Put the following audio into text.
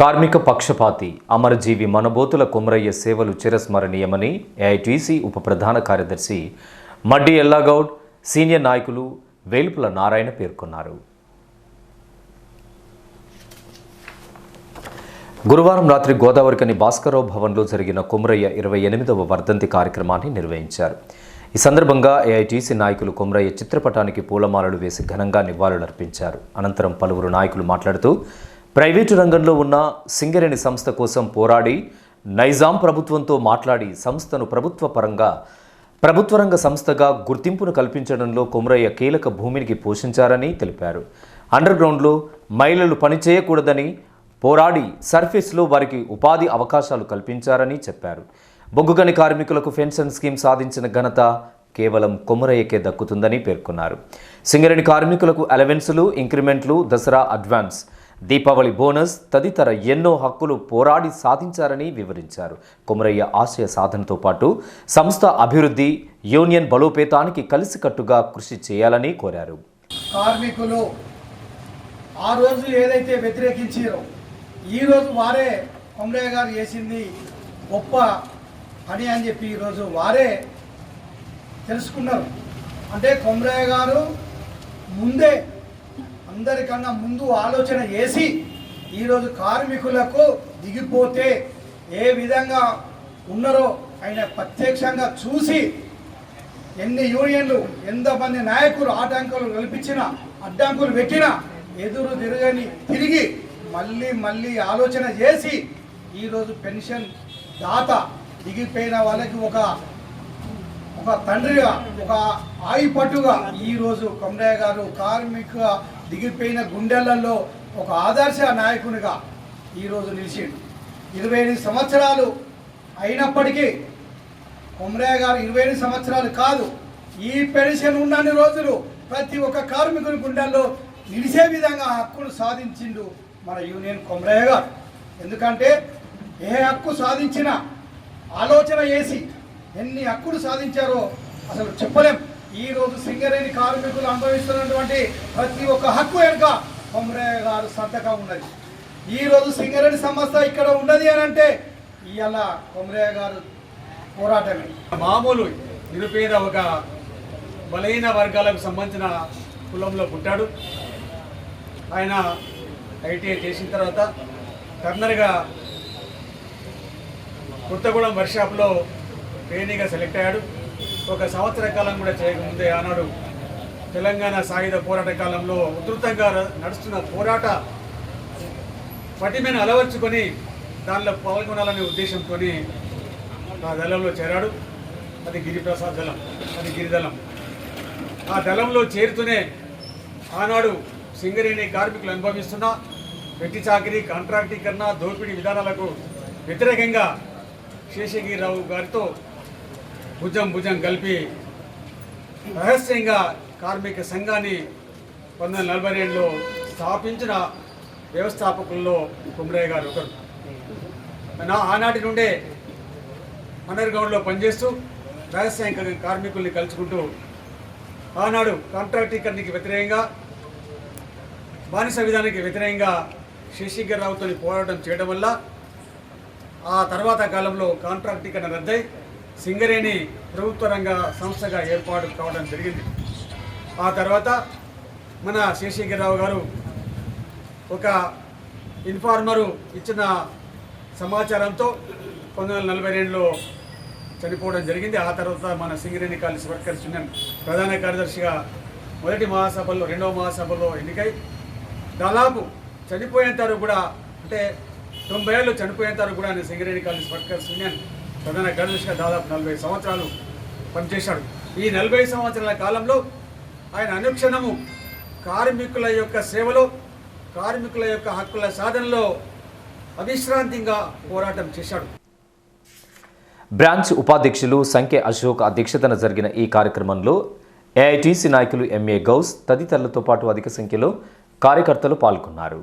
కార్మిక పక్షపాతి అమరజీవి మనబోతుల కొమరయ్య సేవలు చిరస్మరణీయమని ఏఐటీసీ ఉప ప్రధాన కార్యదర్శి మడ్డి ఎల్లాగౌడ్ సీనియర్ నాయకులు వేలుపుల నారాయణ పేర్కొన్నారు. గురువారం రాత్రి గోదావరికని భాస్కరరావు భవన్లో జరిగిన కుమరయ్య ఇరవై ఎనిమిదవ వర్ధంతి కార్యక్రమాన్ని నిర్వహించారు. ఈ సందర్భంగా ఏఐటీసీ నాయకులు కుమరయ్య చిత్రపటానికి పూలమాలలు వేసి ఘనంగా నివాళులర్పించారు. అనంతరం పలువురు నాయకులు మాట్లాడుతూ ప్రైవేటు రంగంలో ఉన్న సింగరేణి సంస్థ కోసం పోరాడి నైజాం ప్రభుత్వంతో మాట్లాడి సంస్థను ప్రభుత్వ పరంగా ప్రభుత్వ రంగ సంస్థగా గుర్తింపును కల్పించడంలో కొమరయ్య కీలక భూమికి పోషించారని తెలిపారు. అండర్ గ్రౌండ్లో మహిళలు పనిచేయకూడదని పోరాడి సర్ఫేస్లో వారికి ఉపాధి అవకాశాలు కల్పించారని చెప్పారు. బొగ్గుగని కార్మికులకు పెన్షన్ స్కీమ్ సాధించిన ఘనత కేవలం కొమరయ్యకే దక్కుతుందని పేర్కొన్నారు. సింగరేణి కార్మికులకు అలవెన్సులు ఇంక్రిమెంట్లు దసరా అడ్వాన్స్ దీపావళి బోనస్ తదితర ఎన్నో హక్కులు పోరాడి సాధించారని వివరించారు. కొమరయ్య ఆశయ సాధనతో పాటు సంస్థ అభివృద్ధి యూనియన్ బలోపేతానికి కలిసికట్టుగా కృషి చేయాలని కోరారు. కార్మికులు ఆ రోజు ఏదైతే వ్యతిరేకించారో ఈ రోజు వారే కొమరయ్య గారు చేసింది గొప్ప పని అని చెప్పి ఈరోజు వారే తెలుసుకున్నారు. అంటే కొమరయ్య గారు ముందే అందరికన్నా ముందు ఆలోచన చేసి ఈరోజు కార్మికులకు దిగిపోతే ఏ విధంగా ఉన్నారో ఆయన ప్రత్యక్షంగా చూసి ఎన్ని యూనియన్లు ఎంతమంది నాయకులు ఆటంకాలు కల్పించినా అడ్డంకులు పెట్టినా ఎదురు తిరగని తిరిగి మళ్ళీ మళ్ళీ ఆలోచన చేసి ఈరోజు పెన్షన్ దాత దిగిపోయిన వాళ్ళకి ఒక ఒక తండ్రిగా ఒక ఆయుపట్టుగా ఈరోజు కొమరయ్య గారు కార్మిక దిగిపోయిన గుండెలలో ఒక ఆదర్శ నాయకునిగా ఈరోజు నిలిచిండు. ఇరవై ఎనిమిది సంవత్సరాలు అయినప్పటికీ కొమరయ్య గారు ఇరవై ఎనిమిది సంవత్సరాలు కాదు ఈ పెన్షన్ ఉన్నన్ని రోజులు ప్రతి ఒక్క కార్మికుని గుండెల్లో నిలిచే విధంగా హక్కును సాధించిండు మన యూనియన్ కొమరయ్య గారు. ఎందుకంటే ఏ హక్కు సాధించినా ఆలోచన చేసి ఎన్ని హక్కులు సాధించారో అసలు చెప్పలేం. ఈ రోజు సింగరేణి కార్మికులు అనుభవిస్తున్నటువంటి ప్రతి ఒక్క హక్కు వెనుక కొమరయ్య గారు సంతకం ఉన్నది. ఈ రోజు సింగరేణి సంస్థ ఇక్కడ ఉన్నది అని అంటే ఇవాళ కొమరయ్య గారు పోరాటమే. మామూలు నిరుపేద ఒక బలహీన వర్గాలకు సంబంధించిన కులంలో పుట్టాడు. ఆయన ఐటీఐ చేసిన తర్వాత టర్నర్గా కొత్తగూడెం వర్క్షాప్లో ట్రైనీగా సెలెక్ట్ అయ్యాడు. ఒక సంవత్సర కాలం కూడా చేయకముందే ఆనాడు తెలంగాణ సాయుధ పోరాట కాలంలో ఉధృతంగా నడుస్తున్న పోరాట పటిమను అలవర్చుకొని దానిలో పాల్గొనాలనే ఉద్దేశంతో ఆ దళంలో చేరాడు. అది గిరిప్రసాద్ దళం అది గిరిదళం ఆ దళంలో చేరుతూనే ఆనాడు సింగరేణి కార్మికులు అనుభవిస్తున్న వెట్టి చాకరీ కాంట్రాక్టీకరణ దోపిడీ విధానాలకు వ్యతిరేకంగా శేషగిరిరావు గారితో భుజం భుజం కలిపి రహస్యంగా కార్మిక సంఘాన్ని పంతొమ్మిది వందల నలభై రెండులో స్థాపించిన వ్యవస్థాపకుల్లో కుమరయ్య గారు ఒకరు. నా ఆనాటి నుండే అండర్ గ్రౌండ్లో పనిచేస్తూ రహస్యంగా కార్మికుల్ని కలుసుకుంటూ ఆనాడు కాంట్రాక్టీకరణకి వ్యతిరేకంగా బానిస విధానానికి వ్యతిరేకంగా శశిధర్రావుతో పోరాటం చేయడం వల్ల ఆ తర్వాత కాలంలో కాంట్రాక్టీకరణ రద్దయి సింగరేణి ప్రభుత్వ రంగ సంస్థగా ఏర్పాటు కావడం జరిగింది. ఆ తర్వాత మన శేషగిరిరావు గారు ఒక ఇన్ఫార్మరు ఇచ్చిన సమాచారంతో పంతొమ్మిది వందల నలభై రెండులో చనిపోవడం జరిగింది. ఆ తర్వాత మన సింగరేణి కాలేజ్ వర్కర్స్ యూనియన్ ప్రధాన కార్యదర్శిగా మొదటి మహాసభలో రెండవ మహాసభలో ఎన్నికై దాదాపు చనిపోయేంత కూడా అంటే తొంభై ఏళ్ళు చనిపోయేంత కూడా ఆయన సింగరేణి కాలేజ్ వర్కర్స్ యూనియన్ ప్రధాన కార్యదర్శిగా దాదాపు నలభై సంవత్సరాలు పనిచేశాడు. ఈ నలభై సంవత్సరాల కాలంలో ఆయన అనుక్షణము కార్మికుల యొక్క సేవలో కార్మికుల యొక్క హక్కుల సాధనలో అవిశ్రాంతిగా పోరాటం చేశాడు. బ్రాంచ్ ఉపాధ్యక్షులు సంఖ్య అశోక్ అధ్యక్షతన జరిగిన ఈ కార్యక్రమంలో ఏఐటీసీ నాయకులు ఎంఏ గౌస్ తదితరులతో పాటు అధిక సంఖ్యలో కార్యకర్తలు పాల్గొన్నారు.